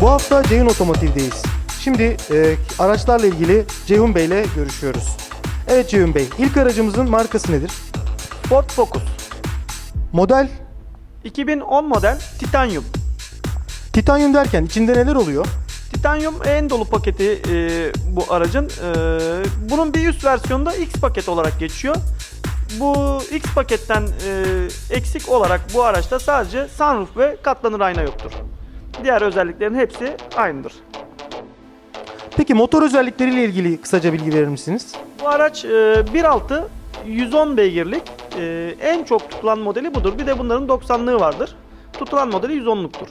Bu hafta Ceyhun Otomotiv'deyiz. Şimdi e, araçlarla ilgili Ceyhun Bey ile görüşüyoruz. Evet Ceyhun Bey, ilk aracımızın markası nedir? Ford Focus. Model, 2010 model Titanium. titanyum derken içinde neler oluyor? Titanium en dolu paketi e, bu aracın. E, bunun bir üst versiyonu da X paket olarak geçiyor. Bu X paketten e, eksik olarak bu araçta sadece sunroof ve katlanır ayna yoktur. Diğer özelliklerin hepsi aynıdır. Peki motor özellikleriyle ilgili kısaca bilgi verir misiniz? Bu araç e, 1.6 110 beygirlik e, en çok tutulan modeli budur. Bir de bunların 90'lığı vardır. Tutulan modeli 110'luktur.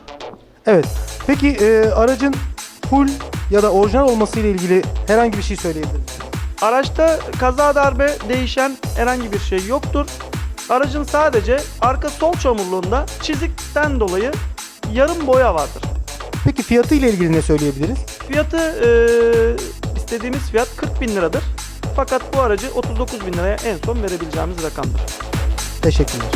Evet. Peki e, aracın full ya da orijinal olması ile ilgili herhangi bir şey söyleyebilir misiniz? Araçta kaza darbe değişen herhangi bir şey yoktur. Aracın sadece arka sol çamurluğunda çizikten dolayı yarım boya vardır. Peki fiyatı ile ilgili ne söyleyebiliriz? Fiyatı eee, istediğimiz fiyat 40 bin liradır. Fakat bu aracı 39 bin liraya en son verebileceğimiz rakamdır. Teşekkürler.